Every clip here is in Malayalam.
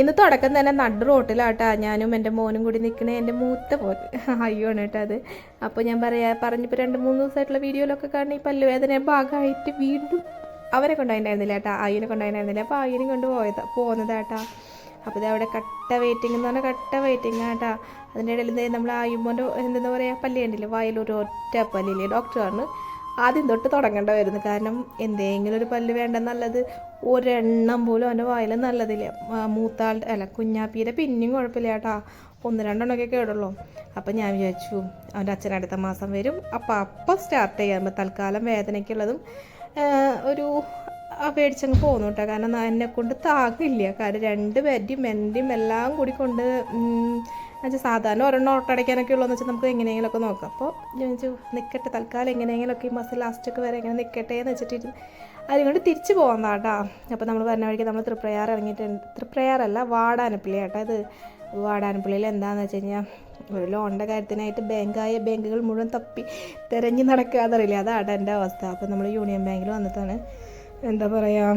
ഇന്ന് തുടക്കം തന്നെ നടു റോട്ടിലാട്ടാ. ഞാനും എന്റെ മോനും കൂടി നിൽക്കണേ എന്റെ മൂത്ത മോൻ. അയ്യോ ആണ് കേട്ടോ അത്. അപ്പോൾ ഞാൻ പറയാ പറഞ്ഞിപ്പോൾ രണ്ട് മൂന്ന് ദിവസമായിട്ടുള്ള വീഡിയോയിലൊക്കെ കാണുന്ന ഈ പല്ലുവേദന ഭാഗമായിട്ട് വീണ്ടും അവരെ കൊണ്ടുപോയിട്ടുണ്ടായിരുന്നില്ല ഏട്ടാ അയ്യനെ കൊണ്ടുപോയിട്ടുണ്ടായിരുന്നില്ല അപ്പോൾ അയ്യനും കൊണ്ട് പോയത് പോകുന്നതാട്ടാ അപ്പോൾ ഇത് അവിടെ കട്ട വെയിറ്റിംഗ് എന്ന് പറഞ്ഞാൽ കട്ട വെയിറ്റിംഗ് ആട്ടാ. അതിന്റെ ഇടയിൽ നമ്മൾ ആയുമ്പോന്റെ എന്താ പറയുക പല്ല് കണ്ടില്ലേ? വായിലൊരു ഒറ്റ പല്ലില്ലേ? ഡോക്ടർ പറഞ്ഞു ആദ്യം തൊട്ട് തുടങ്ങേണ്ട വരുന്നു. കാരണം എന്തെങ്കിലും ഒരു പല്ല് വേണ്ടെന്നുള്ളത് ഒരെണ്ണം പോലും അവന്റെ വായിൽ നല്ലതില്ല. മൂത്താൾ അല്ല കുഞ്ഞാപ്പിയുടെ പിന്നെയും കുഴപ്പമില്ല കേട്ടാ. ഒന്ന് രണ്ടെണ്ണമൊക്കെ കേടുള്ളൂ. അപ്പം ഞാൻ വിചാരിച്ചു അവന്റെ അച്ഛൻ അടുത്ത മാസം വരും. അപ്പം അപ്പം സ്റ്റാർട്ട് ചെയ്യാൻ തൽക്കാലം വേദനയ്ക്കുള്ളതും ഒരു പേടിച്ചങ്ങ് പോന്നു കേട്ടോ. കാരണം എന്നെ കൊണ്ട് താങ്ങില്ല. കാരണം രണ്ട് പേരുടെയും എന്റെയും എല്ലാം കൂടി കൊണ്ട് എന്നുവെച്ചാൽ സാധാരണ ഒരെണ്ണം ഓട്ടടയ്ക്കാനൊക്കെ ഉള്ളതെന്ന് വെച്ചാൽ നമുക്ക് എങ്ങനെയെങ്കിലുമൊക്കെ നോക്കാം. അപ്പോൾ ചോദിച്ചു നിൽക്കട്ടെ തൽക്കാലം എങ്ങനെയെങ്കിലുമൊക്കെ ഈ മാസം ലാസ്റ്റൊക്കെ വരെ എങ്ങനെ നിൽക്കട്ടെ എന്ന് വെച്ചിട്ട് അതുകൊണ്ട് തിരിച്ചു പോകാം കേട്ടാ അപ്പോൾ നമ്മൾ പറഞ്ഞ വഴിക്ക് നമ്മൾ തൃപ്രയാർ ഇറങ്ങിയിട്ടുണ്ട് തൃപ്രയാറല്ല വാടാനപ്പള്ളി കേട്ടോ ഇത് വാടാനപ്പള്ളിയിൽ എന്താണെന്ന് വെച്ച് കഴിഞ്ഞാൽ ഒരു ലോണിന്റെ കാര്യത്തിനായിട്ട് ബാങ്കായ ബാങ്കുകൾ മുഴുവൻ തപ്പി തിരഞ്ഞു നടക്കാതറിയില്ല അതാണ് എന്റെ അവസ്ഥ. അപ്പോൾ നമ്മൾ യൂണിയൻ ബാങ്കിൽ വന്നിട്ടാണ് എന്താ പറയുക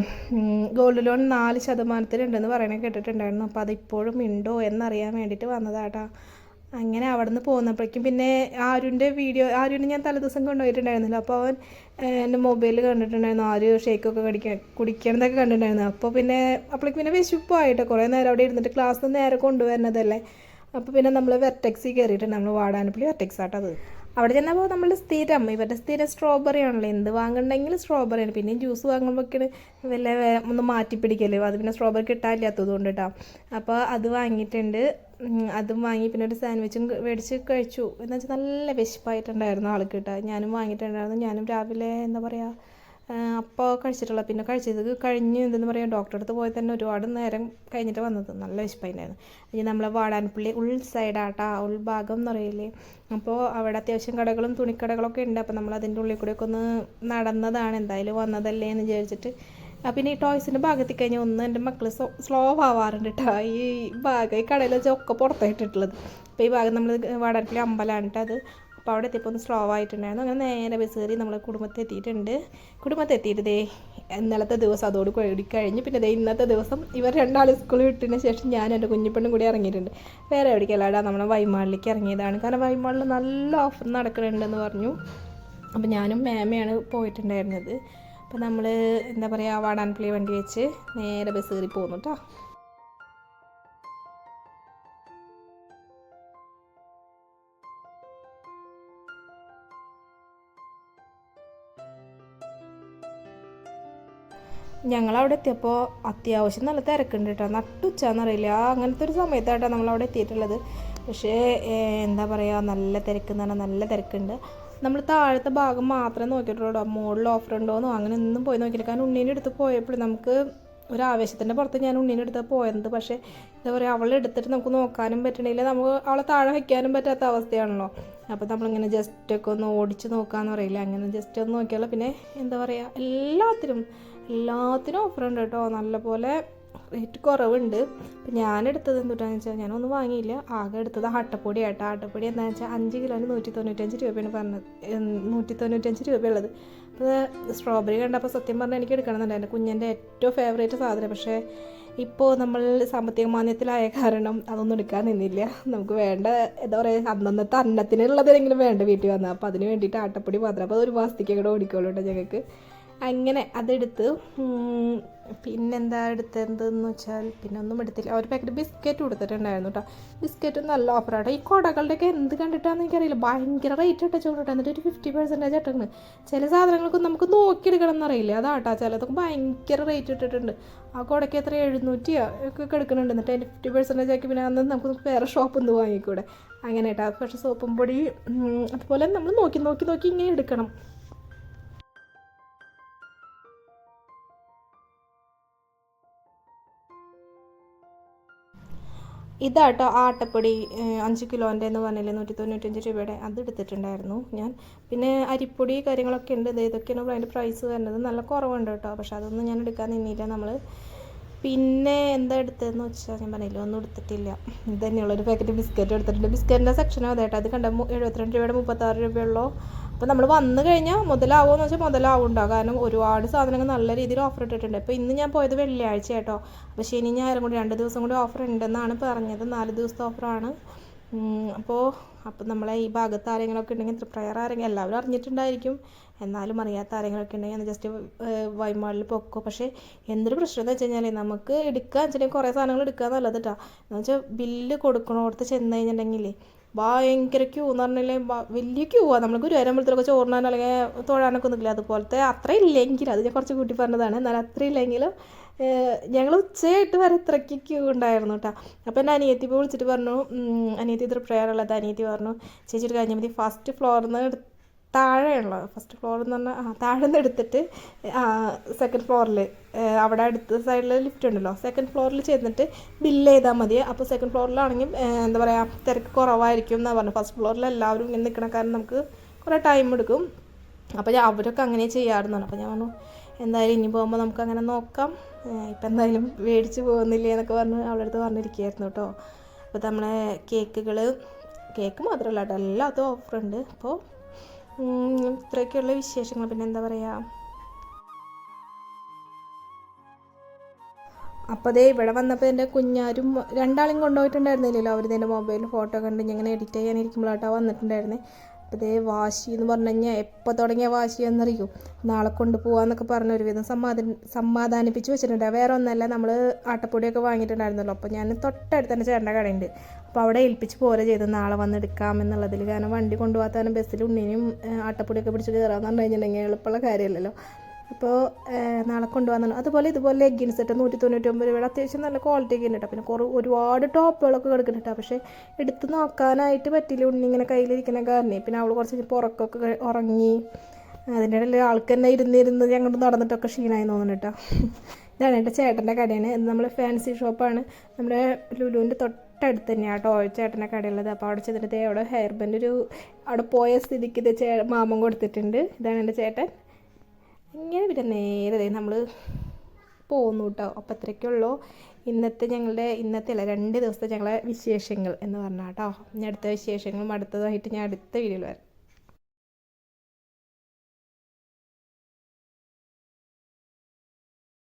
ഗോൾഡ് ലോൺ നാല് ശതമാനത്തിലുണ്ടെന്ന് പറയണേ കേട്ടിട്ടുണ്ടായിരുന്നു. അപ്പോൾ അതിപ്പോഴും ഉണ്ടോ എന്നറിയാൻ വേണ്ടിയിട്ട് വന്നതാട്ടാ. അങ്ങനെ അവിടെ നിന്ന് പോകുന്നപ്പോഴേക്കും പിന്നെ ആരുന്റെ വീഡിയോ ആരുവിനെ ഞാൻ തലേദിവസം കൊണ്ടുപോയിട്ടുണ്ടായിരുന്നില്ല. അപ്പോൾ അവൻ എന്റെ മൊബൈലിൽ കണ്ടിട്ടുണ്ടായിരുന്നു. ആര് ഷേക്കൊക്കെ കടിക്കാൻ കുടിക്കണതൊക്കെ കണ്ടിട്ടുണ്ടായിരുന്നു. അപ്പോൾ പിന്നെ അപ്പോഴേക്ക് പിന്നെ വിശുപ്പായിട്ട്. കുറേ നേരം അവിടെ ഇരുന്നിട്ട് ക്ലാസ് നേരെ കൊണ്ടുവരുന്നതല്ലേ. അപ്പോൾ പിന്നെ നമ്മൾ വെർട്ടെക്സിൽ കയറിയിട്ടുണ്ട്. നമ്മൾ വാടാനപ്പള്ളി വെർട്ടെക്സ് ആട്ടത്. അവിടെ ചെന്നപ്പോൾ നമ്മൾ സ്ഥിരം ഇവരുടെ സ്ഥിരം സ്ട്രോബെറി ആണല്ലോ. എന്ത് വാങ്ങണ്ടെങ്കിൽ സ്ട്രോബെറിയാണ് പിന്നെ ജ്യൂസ് വാങ്ങുമ്പോഴേക്കാണ് വല്ല ഒന്ന് മാറ്റി പിടിക്കല്ലേ അത് പിന്നെ സ്ട്രോബെറി കിട്ടാനില്ലാത്തത് കൊണ്ട് കേട്ടോ അപ്പോൾ അത് വാങ്ങിയിട്ടുണ്ട്. അതും വാങ്ങി പിന്നെ ഒരു സാൻഡ്വിച്ചും മേടിച്ച് കഴിച്ചു. എന്ന് വെച്ചാൽ നല്ല വിശപ്പായിട്ടുണ്ടായിരുന്നു ആൾക്ക് കേട്ടോ. ഞാനും വാങ്ങിയിട്ടുണ്ടായിരുന്നു. ഞാനും രാവിലെ എന്താ പറയുക അപ്പോൾ കഴിച്ചിട്ടുള്ള പിന്നെ കഴിച്ചത് കഴിഞ്ഞ്. എന്തെന്ന് പറയുക ഡോക്ടറെ അടുത്ത് പോയി തന്നെ ഒരുപാട് നേരം കഴിഞ്ഞിട്ട് വന്നത്. നല്ല വിശപ്പായിട്ടുണ്ടായിരുന്നു ഇനി നമ്മളെ വാടാനപ്പള്ളി ഉൾ സൈഡാട്ടാ ഉൾഭാഗം എന്ന് പറയില്ലേ? അപ്പോൾ അവിടെ അത്യാവശ്യം കടകളും തുണിക്കടകളൊക്കെ ഉണ്ട്. അപ്പോൾ നമ്മൾ അതിന്റെ ഉള്ളിൽ കൂടെയൊക്കെ ഒന്ന് നടന്നതാണ്. എന്തായാലും വന്നതല്ലേ എന്ന് വിചാരിച്ചിട്ട്. പിന്നെ ഈ ടോയ്സിന്റെ ഭാഗത്തിൽ കഴിഞ്ഞാൽ ഒന്ന് എന്റെ മക്കൾ സ്ലോ ആവാറുണ്ട് കേട്ടോ ഈ ഭാഗം ഈ കടയിൽ വെച്ചാൽ ഒക്കെ പുറത്തായിട്ടിട്ടുള്ളത്. അപ്പോൾ ഈ ഭാഗം നമ്മൾ വാടാനപ്പള്ളി അമ്പലമാണ് കേട്ടോ അത്. അപ്പോൾ അവിടെ എത്തിയപ്പോൾ ഒന്ന് സ്ലോ ആയിട്ടുണ്ടായിരുന്നു. അങ്ങനെ നേരെ ബസ് കയറി നമ്മളെ കുടുംബത്തിൽ എത്തിയിട്ട് ദേ ഇന്നലത്തെ ദിവസം അതോട് കൂടി കഴിഞ്ഞ്. പിന്നെ ദേ ഇന്നത്തെ ദിവസം ഇവർ രണ്ടാളും സ്കൂളിൽ വിട്ടതിന് ശേഷം ഞാൻ എന്റെ കുഞ്ഞിപ്പെണ്ണും കൂടി ഇറങ്ങിയിട്ടുണ്ട്. വേറെ എവിടേക്കല്ലാടാ നമ്മളെ വൈമാളിലേക്ക് ഇറങ്ങിയതാണ്. കാരണം വൈമാളിൽ നല്ല ഓഫർ നടക്കുന്നുണ്ടെന്ന് പറഞ്ഞു. അപ്പോൾ ഞാനും മേമയാണ് പോയിട്ടുണ്ടായിരുന്നത്. അപ്പോൾ നമ്മൾ എന്താ പറയുക വാടാൻപള്ളി വണ്ടി വെച്ച് നേരെ ബസ് കയറി പോന്നു കേട്ടോ ഞങ്ങളവിടെ എത്തിയപ്പോൾ അത്യാവശ്യം നല്ല തിരക്കുണ്ട് കേട്ടോ നട്ടുച്ചാന്നറിയില്ല. അങ്ങനത്തെ ഒരു സമയത്തായിട്ടാണ് നമ്മളവിടെ എത്തിയിട്ടുള്ളത് പക്ഷേ എന്താ പറയുക നല്ല തിരക്ക് എന്ന് പറഞ്ഞാൽ നല്ല തിരക്കുണ്ട്. നമ്മൾ താഴത്തെ ഭാഗം മാത്രമേ നോക്കിയിട്ടുള്ളൂ മുകളിൽ ഓഫർ ഉണ്ടോയെന്നോ അങ്ങനെ ഒന്നും പോയി നോക്കിയില്ല. കാരണം ഉണ്ണീന്റെ അടുത്ത് പോയപ്പോൾ നമുക്ക് ഒരു ആവേശത്തിന്റെ പുറത്ത് ഞാൻ ഉണ്ണീന്റെ അടുത്ത് പോയത്. പക്ഷേ എന്താ പറയുക അവളെ എടുത്തിട്ട് നമുക്ക് നോക്കാനും പറ്റണില്ല. നമുക്ക് അവളെ താഴെ വയ്ക്കാനും പറ്റാത്ത അവസ്ഥയാണല്ലോ. അപ്പോൾ നമ്മളിങ്ങനെ ജസ്റ്റ് ഒക്കെ ഒന്ന് ഓടിച്ച് നോക്കാമെന്ന് പറയില്ല. അങ്ങനെ ജസ്റ്റ് ഒന്ന് നോക്കിയാലോ പിന്നെ എന്താ പറയുക എല്ലാത്തിനും എല്ലാത്തിനും ഓഫർ ഉണ്ട് കേട്ടോ നല്ലപോലെ റേറ്റ് കുറവുണ്ട്. ഞാൻ എടുത്തത് എന്തുട്ടാന്ന് വെച്ചാൽ ഞാനൊന്നും വാങ്ങിയില്ല. ആകെ എടുത്തത് ആട്ടപ്പൊടി ആട്ടോ ആട്ടപ്പൊടി എന്താണെന്ന് വെച്ചാൽ അഞ്ച് കിലോന് നൂറ്റി തൊണ്ണൂറ്റഞ്ച് രൂപയാണ് പറഞ്ഞത്. നൂറ്റി തൊണ്ണൂറ്റഞ്ച് രൂപയുള്ളത്. അപ്പോൾ സ്ട്രോബെറി കണ്ടപ്പോൾ സത്യം പറഞ്ഞാൽ എനിക്ക് എടുക്കണമെന്നുണ്ട് എന്റെ കുഞ്ഞിന്റെ ഏറ്റവും ഫേവറേറ്റ് സാധനം. പക്ഷേ ഇപ്പോൾ നമ്മൾ സാമ്പത്തിക മാന്യത്തിലായ കാരണം അതൊന്നും എടുക്കാൻ നിന്നില്ല. നമുക്ക് വേണ്ട എന്താ പറയുക അന്നന്നത്തെ അന്നത്തിനുള്ളതെങ്കിലും വേണ്ട വീട്ടിൽ വന്നാൽ അപ്പോൾ അതിന് വേണ്ടിയിട്ട് ആട്ടപ്പൊടി മാത്രം. അപ്പോൾ അത് ഒരു മാസത്തേക്ക് കൂടെ ഓടിക്കോളൂ കേട്ടോ ഞങ്ങൾക്ക്. അങ്ങനെ അതെടുത്ത് പിന്നെന്താ എടുത്തതെന്ന് വെച്ചാൽ പിന്നെ ഒന്നും എടുത്തില്ല. ഒരു പാക്കറ്റ് ബിസ്ക്കറ്റ് കൊടുത്തിട്ടുണ്ടായിരുന്നു കേട്ടോ ബിസ്ക്കറ്റ് നല്ല ഓഫറാണ് ഈ കൊടകളുടെയൊക്കെ എന്ത് കണ്ടിട്ടാന്ന് എനിക്കറിയില്ല. ഭയങ്കര റേറ്റ് ഇട്ട ചൂടിട്ട്. എന്നിട്ട് ഒരു ഫിഫ്റ്റി പെർസെന്റേജ് ഇട്ടിട്ടുണ്ട് ചില സാധനങ്ങൾക്ക് നമുക്ക് നോക്കി നോക്കിയെടുക്കണം എന്നറിയില്ല അതാട്ടാ. ചിലതൊക്കെ ഭയങ്കര റേറ്റ് ഇട്ടിട്ടുണ്ട്. ആ കുടയ്ക്ക് എത്ര? എഴുന്നൂറ്റിയോ? ഒക്കെ എടുക്കുന്നുണ്ട് എന്നിട്ട് അതിന്റെ ഫിഫ്റ്റി പെർസെന്റേജ് ആക്കി പിന്നെ അന്ന് നമുക്ക് വേറെ ഷോപ്പിൽ നിന്ന് വാങ്ങിക്കൂടെ. അങ്ങനെ കേട്ടോ പക്ഷേ സോപ്പും പൊടി അതുപോലെ നമ്മൾ നോക്കി നോക്കി നോക്കി ഇങ്ങനെ എടുക്കണം. ഇതാട്ടോ ആട്ടപ്പൊടി ഏഹ്, അഞ്ച് കിലോന്റെ എന്ന് പറഞ്ഞില്ലേ നൂറ്റി തൊണ്ണൂറ്റഞ്ച് രൂപയുടെ അത് എടുത്തിട്ടുണ്ടായിരുന്നു ഞാൻ. പിന്നെ അരിപ്പൊടി കാര്യങ്ങളൊക്കെ ഉണ്ട്. ഇത് ഇതൊക്കെയാണ് അതിന്റെ പ്രൈസ് വരുന്നത്. നല്ല കുറവുണ്ട് കേട്ടോ. പക്ഷെ അതൊന്നും ഞാൻ എടുക്കാൻ നിന്നില്ല നമ്മൾ പിന്നെ എന്താ എടുത്തതെന്ന് വെച്ചാൽ ഞാൻ പറഞ്ഞില്ല ഒന്നും എടുത്തിട്ടില്ല. ഇത് തന്നെയുള്ളൊരു പാക്കറ്റ് ബിസ്ക്കറ്റ് എടുത്തിട്ടുണ്ട്. ബിസ്ക്കറ്റിന്റെ സെക്ഷനും അതെ കേട്ടോ. അത് കണ്ട? എഴുപത്തിരണ്ട് രൂപയുടെ മുപ്പത്താറ് രൂപയുള്ളൂ? അപ്പോൾ നമ്മൾ വന്നു കഴിഞ്ഞാൽ മുതലാവുമെന്ന് വെച്ചാൽ മുതലാവുണ്ടാവും കാരണം ഒരുപാട് സാധനങ്ങൾ നല്ല രീതിയിൽ ഓഫർ ഇട്ടിട്ടുണ്ട്. ഇപ്പോൾ ഇന്ന് ഞാൻ പോയത് വെള്ളിയാഴ്ച കേട്ടോ. അപ്പോൾ ശനി ഞായറും കൂടി രണ്ട് ദിവസം കൂടി ഓഫർ ഉണ്ടെന്നാണ് പറഞ്ഞത്. നാല് ദിവസത്തെ ഓഫറാണ് അപ്പോൾ അപ്പോൾ നമ്മളെ ഈ ഭാഗത്ത് ആരെങ്കിലുമൊക്കെ ഉണ്ടെങ്കിൽ തൃപ്രയർ ആരെങ്കിലും എല്ലാവരും അറിഞ്ഞിട്ടുണ്ടായിരിക്കും. എന്നാലും അറിയാത്ത ആരെങ്കിലുമൊക്കെ ഉണ്ടെങ്കിൽ അത് ജസ്റ്റ് വൈമാളിൽ പൊക്കോ. പക്ഷേ എന്തൊരു പ്രശ്നം എന്ന് വെച്ച് കഴിഞ്ഞാൽ നമുക്ക് എടുക്കുക വെച്ചിട്ടുണ്ടെങ്കിൽ കുറേ സാധനങ്ങൾ എടുക്കുക എന്നുള്ളത് കേട്ടോ എന്ന് വെച്ചാൽ ബില്ല് കൊടുക്കണോടത്ത് ചെന്ന് കഴിഞ്ഞിട്ടുണ്ടെങ്കിലേ ഭയങ്കര ക്യൂ എന്ന് പറഞ്ഞാൽ വലിയ ക്യൂ ആണ് നമ്മൾ ഗുരുവായൂരമ്പലത്തിലൊക്കെ ചോറിനാൻ അല്ലെങ്കിൽ തൊഴാനൊക്കെ ഒന്നുമില്ല. അതുപോലത്തെ അത്ര ഇല്ലെങ്കിൽ അത് ഞാൻ കുറച്ച് കൂട്ടി പറഞ്ഞതാണ്. എന്നാൽ അത്ര ഇല്ലെങ്കിലും ഞങ്ങൾ ഉച്ചയായിട്ട് വരെ ഇത്രയ്ക്ക് ക്യൂ ഉണ്ടായിരുന്നു കേട്ടോ. അപ്പോൾ എന്റെ അനിയത്തി ഇപ്പോൾ വിളിച്ചിട്ട് പറഞ്ഞു അനിയത്തി ഇത്ര പ്രയർ ഉള്ളത് അനിയത്തി പറഞ്ഞു ചേച്ചി ഒരു കഴിഞ്ഞാൽ മതി. ഫസ്റ്റ് ഫ്ലോറിൽ നിന്ന് താഴെയുള്ള ഫസ്റ്റ് ഫ്ലോറിൽ എന്ന് പറഞ്ഞാൽ ആ താഴെ നിന്ന് എടുത്തിട്ട് സെക്കൻഡ് ഫ്ലോറിൽ അവിടെ അടുത്ത സൈഡിൽ ലിഫ്റ്റ് ഉണ്ടല്ലോ. സെക്കൻഡ് ഫ്ലോറിൽ ചെന്നിട്ട് ബില്ല് ചെയ്താൽ മതി. അപ്പോൾ സെക്കൻഡ് ഫ്ലോറിലാണെങ്കിൽ എന്താ പറയുക തിരക്ക് കുറവായിരിക്കും എന്നാണ് പറഞ്ഞത് ഫസ്റ്റ് ഫ്ലോറിൽ എല്ലാവരും ഇങ്ങനെ നിൽക്കണ കാരണം നമുക്ക് കുറേ ടൈം എടുക്കും. അപ്പോൾ അവരൊക്കെ അങ്ങനെ ചെയ്യാറുണ്ടാണ് അപ്പോൾ ഞാൻ പറഞ്ഞു എന്തായാലും ഇനി പോകുമ്പോൾ നമുക്ക് അങ്ങനെ നോക്കാം. ഇപ്പം എന്തായാലും മേടിച്ച് പോകുന്നില്ലേ എന്നൊക്കെ പറഞ്ഞ് അവളുടെ അടുത്ത് പറഞ്ഞിരിക്കുകയായിരുന്നു കേട്ടോ. അപ്പോൾ നമ്മളെ കേക്കുകൾ കേക്ക് മാത്രമല്ല കേട്ടോ എല്ലാത്തും ഓഫറുണ്ട് അപ്പോൾ ഇത്രയൊക്കെയുള്ള വിശേഷങ്ങൾ. പിന്നെ എന്താ പറയുക അപ്പോൾ ദേ ഇവിടെ വന്നപ്പോൾ എന്റെ കുഞ്ഞാരും രണ്ടാളും കൊണ്ടുപോയിട്ടുണ്ടായിരുന്നില്ലല്ലോ. അവർ എന്റെ മൊബൈൽ ഫോട്ടോ കണ്ട് ഇങ്ങനെ എഡിറ്റ് ചെയ്യാനിരിക്കുമ്പോഴാട്ടോ വന്നിട്ടുണ്ടായിരുന്നത് അപ്പോൾ ദേ വാശി എന്ന് പറഞ്ഞു കഴിഞ്ഞാൽ എപ്പോൾ തുടങ്ങിയ വാശി എന്നറിയൂ? നാളെ കൊണ്ടുപോകാന്നൊക്കെ പറഞ്ഞ ഒരുവിധം സമാധാന സമാധാനിപ്പിച്ച് വെച്ചിട്ടുണ്ട്. വേറെ ഒന്നല്ല നമ്മൾ ആട്ടപ്പൊടിയൊക്കെ വാങ്ങിയിട്ടുണ്ടായിരുന്നല്ലോ. അപ്പോൾ ഞാൻ തൊട്ടടുത്ത് തന്നെ ചേട്ടന്റെ കടയുണ്ട്. അപ്പോൾ അവിടെ ഏൽപ്പിച്ച് പോരെ ചെയ്ത് നാളെ വന്ന് എടുക്കാം എന്നുള്ളതിൽ കാരണം വണ്ടി കൊണ്ടുപോകാത്ത ബസ്സിൽ ഉണ്ണിനും ആട്ടപ്പൊടിയൊക്കെ പിടിച്ച് കയറാമെന്ന് പറഞ്ഞു കഴിഞ്ഞിട്ടുണ്ടെങ്കിൽ എളുപ്പമുള്ള കാര്യമല്ലല്ലോ. അപ്പോൾ നാളെ കൊണ്ടുവന്നു അതുപോലെ ഇതുപോലെ ലെഗിൻസ് ഇട്ട് നൂറ്റി തൊണ്ണൂറ്റൊമ്പത് രൂപയുടെ അത്യാവശ്യം നല്ല ക്വാളിറ്റി ഒക്കെ ഉണ്ട് പിന്നെ കുറേ ഒരുപാട് ടോപ്പുകളൊക്കെ കിടക്കുന്നുണ്ട് പക്ഷേ എടുത്ത് നോക്കാനായിട്ട് പറ്റില്ല ഉണ്ണി ഇങ്ങനെ കയ്യിലിരിക്കുന്ന കാരണേ. പിന്നെ അവൾ കുറച്ച് പുറക്കൊക്കെ ഉറങ്ങി. അതിന്റെ ഇടയിൽ ആൾക്ക് തന്നെ ഇരുന്നിരുന്ന് ഞങ്ങൾ നടന്നിട്ടൊക്കെ ക്ഷീണമായി തോന്നുന്നു കേട്ടോ. ഇതാണ് എന്റെ ചേട്ടന്റെ കടയാണ്. ഇത് നമ്മൾ ഫാൻസി ഷോപ്പാണ് നമ്മുടെ ലുലുവിന്റെ തൊട്ടടുത്ത് തന്നെയാണ് കേട്ടോ ചേട്ടന്റെ കടയുള്ളത് അപ്പോൾ അവിടെ ചെന്നിട്ട് അവിടെ ഹെയർ ബാൻഡ് ഒരു അവിടെ പോയ സ്ഥിതിക്ക് ഇത് ചേ മാമൻ കൊടുത്തിട്ടുണ്ട്. ഇതാണ് എന്റെ ചേട്ടൻ. ഇങ്ങനെ പിന്നെ നേരെ നമ്മൾ പോകുന്നു കേട്ടോ. അപ്പോൾ അത്രയ്ക്കുള്ളൂ ഇന്നത്തെ ഞങ്ങളുടെ ഇന്നത്തെ അല്ല രണ്ട് ദിവസത്തെ ഞങ്ങളെ വിശേഷങ്ങൾ എന്ന് പറഞ്ഞാൽ കേട്ടോ ഇനി അടുത്ത വിശേഷങ്ങളും അടുത്തതായിട്ട് ഞാൻ അടുത്ത വീഡിയോയിൽ വരാം.